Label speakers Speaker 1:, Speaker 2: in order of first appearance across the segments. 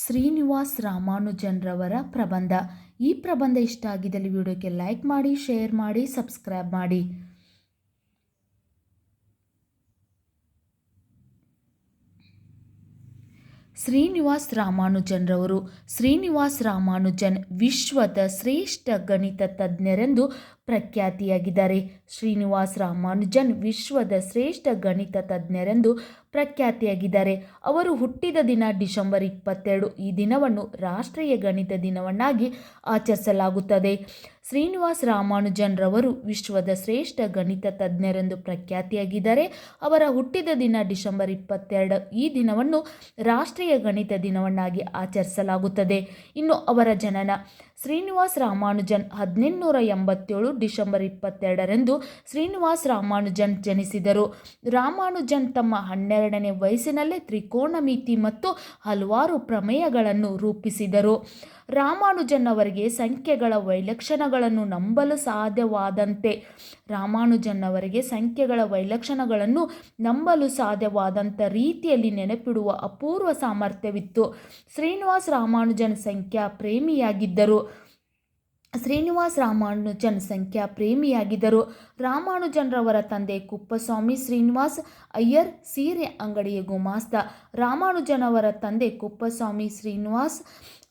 Speaker 1: ಶ್ರೀನಿವಾಸ್ ರಾಮಾನುಜನ್ರವರ ಪ್ರಬಂಧ. ಈ ಪ್ರಬಂಧ ಇಷ್ಟ ಆಗಿದ್ದಲ್ಲಿ ವಿಡಿಯೋಕ್ಕೆ ಲೈಕ್ ಮಾಡಿ ಶೇರ್ ಮಾಡಿ ಸಬ್ಸ್ಕ್ರೈಬ್ ಮಾಡಿ. ಶ್ರೀನಿವಾಸ್ ರಾಮಾನುಜನ್ರವರು. ಶ್ರೀನಿವಾಸ್ ರಾಮಾನುಜನ್ ವಿಶ್ವದ ಶ್ರೇಷ್ಠ ಗಣಿತ ತಜ್ಞರೆಂದು ಪ್ರಖ್ಯಾತಿಯಾಗಿದ್ದಾರೆ. ಶ್ರೀನಿವಾಸ್ ರಾಮಾನುಜನ್ ವಿಶ್ವದ ಶ್ರೇಷ್ಠ ಗಣಿತ ತಜ್ಞರೆಂದು ಪ್ರಖ್ಯಾತಿಯಾಗಿದ್ದಾರೆ. ಅವರು ಹುಟ್ಟಿದ ದಿನ ಡಿಸೆಂಬರ್ ಇಪ್ಪತ್ತೆರಡು ಈ ದಿನವನ್ನು ರಾಷ್ಟ್ರೀಯ ಗಣಿತ ದಿನವನ್ನಾಗಿ ಆಚರಿಸಲಾಗುತ್ತದೆ. ಶ್ರೀನಿವಾಸ್ ರಾಮಾನುಜನ್ರವರು ವಿಶ್ವದ ಶ್ರೇಷ್ಠ ಗಣಿತ ತಜ್ಞರೆಂದು ಪ್ರಖ್ಯಾತಿಯಾಗಿದ್ದಾರೆ. ಅವರ ಹುಟ್ಟಿದ ದಿನ ಡಿಸೆಂಬರ್ ಇಪ್ಪತ್ತೆರಡು ಈ ದಿನವನ್ನು ರಾಷ್ಟ್ರೀಯ ಗಣಿತ ದಿನವನ್ನಾಗಿ ಆಚರಿಸಲಾಗುತ್ತದೆ. ಇನ್ನು ಅವರ ಜನನ ಶ್ರೀನಿವಾಸ್ ರಾಮಾನುಜನ್ ಹದಿನೆಂಟುನೂರ ಎಂಬತ್ತೇಳು ಡಿಸೆಂಬರ್ ಇಪ್ಪತ್ತೆರಡರಂದು ಶ್ರೀನಿವಾಸ್ ರಾಮಾನುಜನ್ ಜನಿಸಿದರು. ರಾಮಾನುಜನ್ ತಮ್ಮ ಹನ್ನೆರಡನೇ ವಯಸ್ಸಿನಲ್ಲೇ ತ್ರಿಕೋಣಮಿತಿ ಮತ್ತು ಹಲವಾರು ಪ್ರಮೇಯಗಳನ್ನು ರೂಪಿಸಿದರು. ರಾಮಾನುಜನ್ ಅವರಿಗೆ ಸಂಖ್ಯೆಗಳ ವೈಲಕ್ಷಣಗಳನ್ನು ನಂಬಲು ಸಾಧ್ಯವಾದಂತೆ, ರಾಮಾನುಜನ್ ಅವರಿಗೆ ಸಂಖ್ಯೆಗಳ ವೈಲಕ್ಷಣಗಳನ್ನು ನಂಬಲು ಸಾಧ್ಯವಾದಂಥ ರೀತಿಯಲ್ಲಿ ನೆನಪಿಡುವ ಅಪೂರ್ವ ಸಾಮರ್ಥ್ಯವಿತ್ತು. ಶ್ರೀನಿವಾಸ್ ರಾಮಾನುಜನ್ ಸಂಖ್ಯಾ ಪ್ರೇಮಿಯಾಗಿದ್ದರು. ಶ್ರೀನಿವಾಸ್ ರಾಮಾನುಜನ್ ಸಂಖ್ಯಾ ಪ್ರೇಮಿಯಾಗಿದ್ದರು. ರಾಮಾನುಜನ್ರವರ ತಂದೆ ಕುಪ್ಪಸ್ವಾಮಿ ಶ್ರೀನಿವಾಸ್, ಅಯ್ಯರ್ ಸೀರೆ ಅಂಗಡಿಯ ಗುಮಾಸ್ತ ರಾಮಾನುಜನವರ ತಂದೆ ಕುಪ್ಪಸ್ವಾಮಿ ಶ್ರೀನಿವಾಸ್,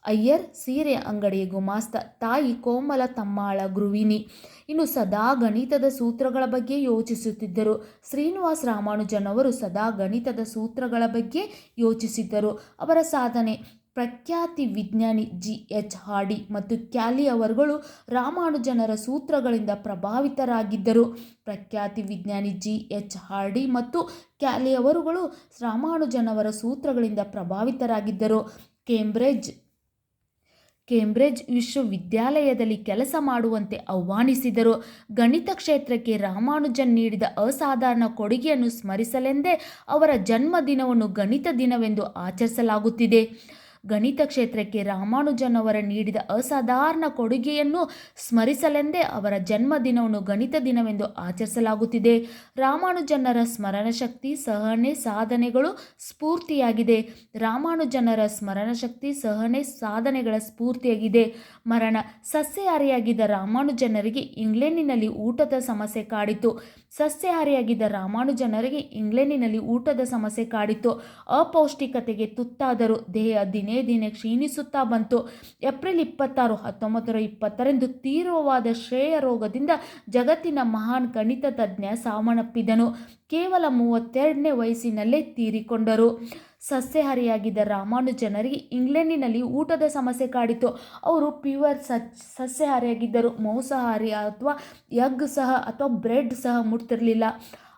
Speaker 1: ಅಯ್ಯರ್ ಸೀರೆ ಅಂಗಡಿಯ ಗುಮಾಸ್ತ ತಾಯಿ ಕೋಮಲ ತಮ್ಮಾಳ ಗೃಹಿಣಿ. ಇನ್ನು ಸದಾ ಗಣಿತದ ಸೂತ್ರಗಳ ಬಗ್ಗೆ ಯೋಚಿಸುತ್ತಿದ್ದರು. ಶ್ರೀನಿವಾಸ್ ರಾಮಾನುಜನ್ ಅವರು ಸದಾ ಗಣಿತದ ಸೂತ್ರಗಳ ಬಗ್ಗೆ ಯೋಚಿಸಿದ್ದರು. ಅವರ ಸಾಧನೆ ಪ್ರಖ್ಯಾತಿ ವಿಜ್ಞಾನಿ ಜಿ. ಎಚ್. ಹಾಡಿ ಮತ್ತು ಕ್ಯಾಲಿ ಅವರುಗಳು ರಾಮಾನುಜನರ ಸೂತ್ರಗಳಿಂದ ಪ್ರಭಾವಿತರಾಗಿದ್ದರು. ಪ್ರಖ್ಯಾತಿ ವಿಜ್ಞಾನಿ ಜಿ. ಎಚ್. ಹಾರ್ಡಿ ಮತ್ತು ಕ್ಯಾಲಿ ಅವರುಗಳು ರಾಮಾನುಜನವರ ಸೂತ್ರಗಳಿಂದ ಪ್ರಭಾವಿತರಾಗಿದ್ದರು. ಕೇಂಬ್ರಿಡ್ಜ್ ಕೇಂಬ್ರಿಡ್ಜ್ ವಿಶ್ವವಿದ್ಯಾಲಯದಲ್ಲಿ ಕೆಲಸ ಮಾಡುವಂತೆ ಆಹ್ವಾನಿಸಿದರು. ಗಣಿತ ಕ್ಷೇತ್ರಕ್ಕೆ ರಾಮಾನುಜನ್ ನೀಡಿದ ಅಸಾಧಾರಣ ಕೊಡುಗೆಯನ್ನು ಸ್ಮರಿಸಲೆಂದೇ ಅವರ ಜನ್ಮದಿನವನ್ನು ಗಣಿತ ದಿನವೆಂದು ಆಚರಿಸಲಾಗುತ್ತಿದೆ. ಗಣಿತ ಕ್ಷೇತ್ರಕ್ಕೆ ರಾಮಾನುಜನ್ ಅವರ ನೀಡಿದ ಅಸಾಧಾರಣ ಕೊಡುಗೆಯನ್ನು ಸ್ಮರಿಸಲೆಂದೇ ಅವರ ಜನ್ಮದಿನವನ್ನು ಗಣಿತ ದಿನವೆಂದು ಆಚರಿಸಲಾಗುತ್ತಿದೆ. ರಾಮಾನುಜನರ ಸ್ಮರಣಶಕ್ತಿ ಸಹನೆ, ಸಾಧನೆಗಳು ಸ್ಫೂರ್ತಿಯಾಗಿದೆ. ರಾಮಾನುಜನರ ಸ್ಮರಣಶಕ್ತಿ ಸಹನೆ, ಸಾಧನೆಗಳ ಸ್ಫೂರ್ತಿಯಾಗಿದೆ. ಮರಣ ಸಸ್ಯಹಾರಿಯಾಗಿದ್ದ ರಾಮಾನುಜನರಿಗೆ ಇಂಗ್ಲೆಂಡಿನಲ್ಲಿ ಊಟದ ಸಮಸ್ಯೆ ಕಾಡಿತು ಸಸ್ಯಹಾರಿಯಾಗಿದ್ದ ರಾಮಾನುಜನರಿಗೆ ಇಂಗ್ಲೆಂಡಿನಲ್ಲಿ ಊಟದ ಸಮಸ್ಯೆ ಕಾಡಿತು ಅಪೌಷ್ಟಿಕತೆಗೆ ತುತ್ತಾದರು ದೇಹ ದಿನೇ ದಿನೇ ಕ್ಷೀಣಿಸುತ್ತಾ ಬಂತು. ಏಪ್ರಿಲ್ ಇಪ್ಪತ್ತಾರು ಹತ್ತೊಂಬತ್ತು ಇಪ್ಪತ್ತರಂದು ತೀವ್ರವಾದ ಶ್ರೇಯ ರೋಗದಿಂದ ಜಗತ್ತಿನ ಮಹಾನ್ ಗಣಿತ ತಜ್ಞ ಸಾವನ್ನಪ್ಪಿದನು. ಕೇವಲ ಮೂವತ್ತೆರಡನೇ ವಯಸ್ಸಿನಲ್ಲೇ ತೀರಿಕೊಂಡರು. ಸಸ್ಯಹಾರಿಯಾಗಿದ್ದ ರಾಮಾನುಜನರಿಗೆ ಇಂಗ್ಲೆಂಡಿನಲ್ಲಿ ಊಟದ ಸಮಸ್ಯೆ ಕಾಡಿತು. ಅವರು ಪ್ಯೂರ್ ಸಚ್ ಸಸ್ಯಹಾರಿಯಾಗಿದ್ದರು. ಮಾಂಸಾಹಾರಿ ಅಥವಾ ಎಗ್ ಸಹ ಅಥವಾ ಬ್ರೆಡ್ ಸಹ ಮುಟ್ತಿರಲಿಲ್ಲ.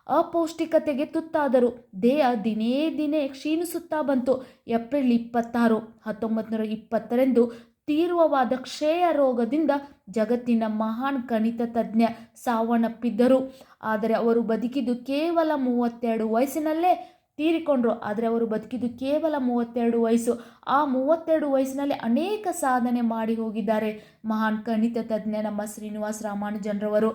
Speaker 1: ಅಪೌಷ್ಟಿಕತೆಗೆ ತುತ್ತಾದರು. ದೇಹ ದಿನೇ ದಿನೇ ಕ್ಷೀಣಿಸುತ್ತಾ ಬಂತು. ಏಪ್ರಿಲ್ ಇಪ್ಪತ್ತಾರು ಹತ್ತೊಂಬತ್ತು ನೂರ ಇಪ್ಪತ್ತರಂದು ತೀವ್ರವಾದ ಕ್ಷಯ ರೋಗದಿಂದ ಜಗತ್ತಿನ ಮಹಾನ್ ಗಣಿತ ತಜ್ಞ ಸಾವನ್ನಪ್ಪಿದ್ದರು. ಆದರೆ ಅವರು ಬದುಕಿದ್ದು ಕೇವಲ ಮೂವತ್ತೆರಡು ವಯಸ್ಸಿನಲ್ಲೇ ತೀರಿಕೊಂಡ್ರು. ಆದರೆ ಅವರು ಬದುಕಿದ್ದು ಕೇವಲ ಮೂವತ್ತೆರಡು ವಯಸ್ಸು. ಆ ಮೂವತ್ತೆರಡು ವಯಸ್ಸಿನಲ್ಲಿ ಅನೇಕ ಸಾಧನೆ ಮಾಡಿ ಹೋಗಿದ್ದಾರೆ. ಮಹಾನ್ ಗಣಿತ ತಜ್ಞ ನಮ್ಮ ಶ್ರೀನಿವಾಸ ರಾಮಾನುಜನ್ರವರು.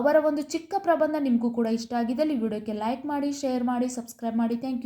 Speaker 1: ಅವರ ಒಂದು ಚಿಕ್ಕ ಪ್ರಬಂಧ ನಿಮಗೂ ಕೂಡ ಇಷ್ಟ ಆಗಿದ್ದಲ್ಲಿ ವಿಡಿಯೋಕ್ಕೆ ಲೈಕ್ ಮಾಡಿ ಶೇರ್ ಮಾಡಿ ಸಬ್ಸ್ಕ್ರೈಬ್ ಮಾಡಿ. Thank you